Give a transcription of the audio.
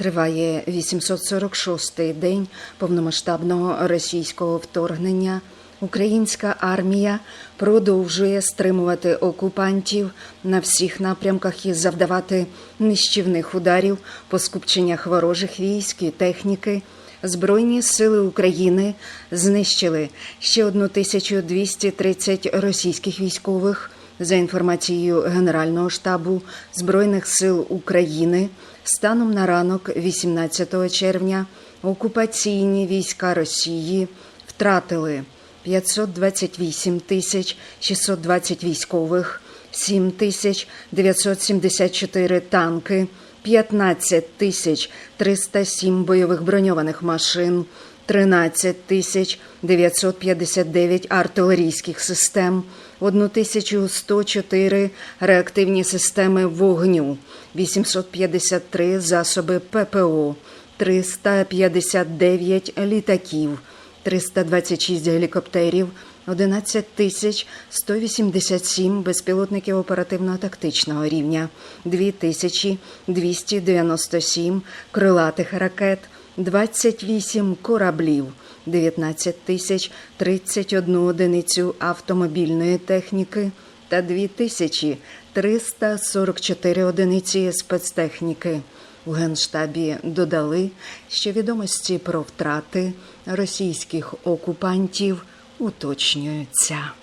Триває 846-й день повномасштабного російського вторгнення. Українська армія продовжує стримувати окупантів на всіх напрямках і завдавати нищівних ударів по скупченнях ворожих військ і техніки. Збройні сили України знищили ще 1230 російських військових. За інформацією Генерального штабу Збройних сил України, станом на ранок 18 червня окупаційні війська Росії втратили 528 тисяч 620 військових, 7 тисяч 974 танки, 15 тисяч 307 бойових броньованих машин, 13 тисяч 959 артилерійських систем, 1104 реактивні системи вогню, 853 засоби ППО, 359 літаків, 326 гелікоптерів, 11 тисяч 187 безпілотників оперативно-тактичного рівня, 2297 крилатих ракет, 28 кораблів, 19 тисяч 31 одиницю автомобільної техніки та 2344 одиниці спецтехніки. У Генштабі додали, що відомості про втрати російських окупантів уточнюються.